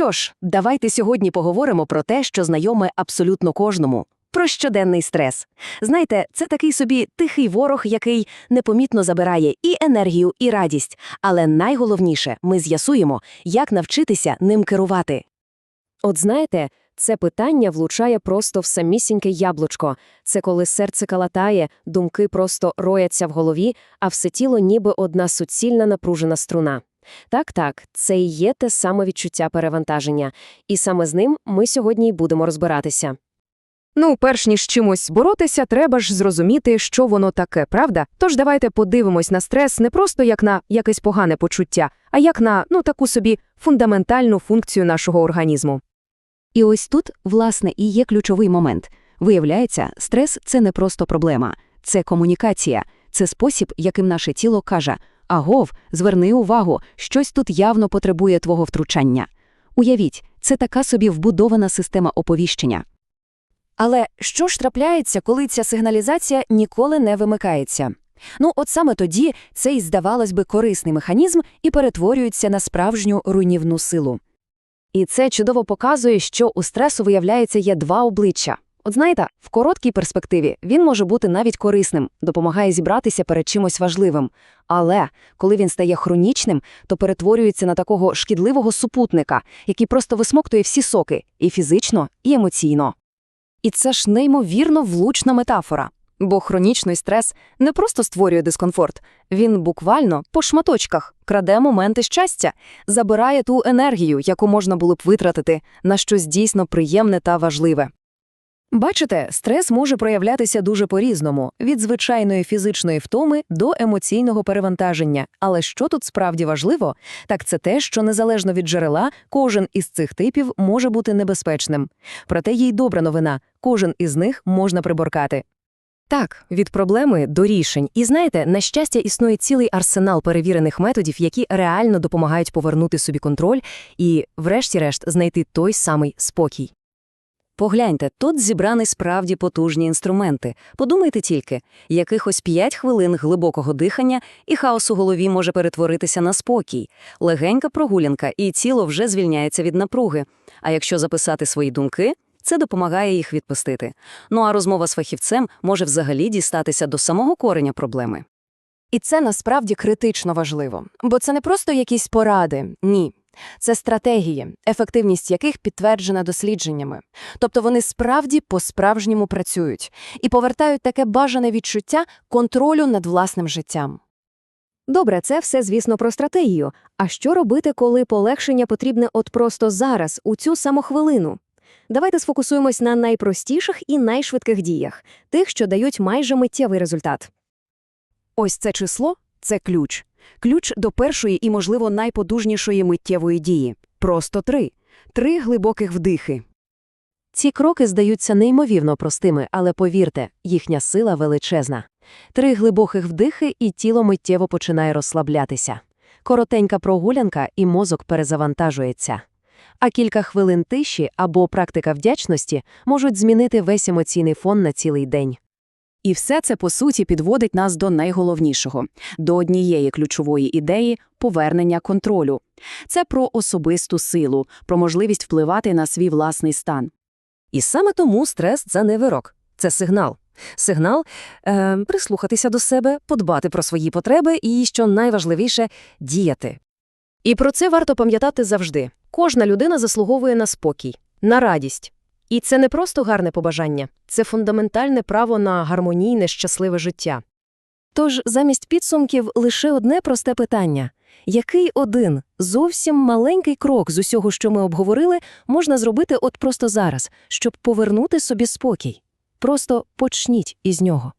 що ж, давайте сьогодні поговоримо про те, що знайоме абсолютно кожному. Про щоденний стрес. Знаєте, це такий собі тихий ворог, який непомітно забирає і енергію, і радість. Але найголовніше, ми з'ясуємо, як навчитися ним керувати. От знаєте, це питання влучає просто в самісіньке яблучко. Це коли серце калатає, думки просто рояться в голові, а все тіло ніби одна суцільна напружена струна. Так-так, це і є те саме відчуття перевантаження. І саме з ним ми сьогодні й будемо розбиратися. Ну, перш ніж чимось боротися, треба ж зрозуміти, що воно таке, правда? Тож давайте подивимось на стрес не просто як на якесь погане почуття, а як на ну таку собі фундаментальну функцію нашого організму. І ось тут, власне, і є ключовий момент. Виявляється, стрес це не просто проблема, це комунікація, це спосіб, яким наше тіло каже: Агов, зверни увагу, щось тут явно потребує твого втручання. Уявіть, це така собі вбудована система оповіщення. Але що ж трапляється, коли ця сигналізація ніколи не вимикається? Ну, от саме тоді цей, здавалось би, корисний механізм і перетворюється на справжню руйнівну силу. І це чудово показує, що у стресу, виявляється, є два обличчя. От знаєте, в короткій перспективі він може бути навіть корисним, допомагає зібратися перед чимось важливим. Але коли він стає хронічним, то перетворюється на такого шкідливого супутника, який просто висмоктує всі соки і фізично, і емоційно. І це ж неймовірно влучна метафора. Бо хронічний стрес не просто створює дискомфорт, він буквально по шматочках краде моменти щастя, забирає ту енергію, яку можна було б витратити на щось дійсно приємне та важливе. Бачите, стрес може проявлятися дуже по-різному – від звичайної фізичної втоми до емоційного перевантаження. Але що тут справді важливо, так це те, що незалежно від джерела, кожен із цих типів може бути небезпечним. Проте є й добра новина – кожен із них можна приборкати. Так, від проблеми до рішень. І знаєте, на щастя, існує цілий арсенал перевірених методів, які реально допомагають повернути собі контроль і, врешті-решт, знайти той самий спокій. Погляньте, тут зібрані справді потужні інструменти. Подумайте тільки, якихось 5 хвилин глибокого дихання, і хаос у голові може перетворитися на спокій. Легенька прогулянка, і тіло вже звільняється від напруги. А якщо записати свої думки, це допомагає їх відпустити. Ну а розмова з фахівцем може взагалі дістатися до самого кореня проблеми. І це насправді критично важливо, бо це не просто якісь поради, ні. Це стратегії, ефективність яких підтверджена дослідженнями. Тобто вони справді по-справжньому працюють і повертають таке бажане відчуття контролю над власним життям. Добре, це все, звісно, про стратегію. А що робити, коли полегшення потрібне от просто зараз, у цю саму хвилину? Давайте сфокусуємось на найпростіших і найшвидких діях, тих, що дають майже миттєвий результат. Ось це число – це ключ. Ключ до першої і, можливо, найподужнішої миттєвої дії. Просто три. Три глибоких вдихи. Ці кроки здаються неймовірно простими, але повірте, їхня сила величезна. Три глибоких вдихи, і тіло миттєво починає розслаблятися. Коротенька прогулянка, і мозок перезавантажується. А кілька хвилин тиші або практика вдячності можуть змінити весь емоційний фон на цілий день. І все це, по суті, підводить нас до найголовнішого – до однієї ключової ідеї – повернення контролю. Це про особисту силу, про можливість впливати на свій власний стан. І саме тому стрес – це не вирок, це сигнал. Сигнал е, – прислухатися до себе, подбати про свої потреби і, що найважливіше – діяти. І про це варто пам'ятати завжди. Кожна людина заслуговує на спокій, на радість. І це не просто гарне побажання, це фундаментальне право на гармонійне, щасливе життя. Тож, замість підсумків лише одне просте питання. Який один, зовсім маленький крок з усього, що ми обговорили, можна зробити от просто зараз, щоб повернути собі спокій? Просто почніть із нього.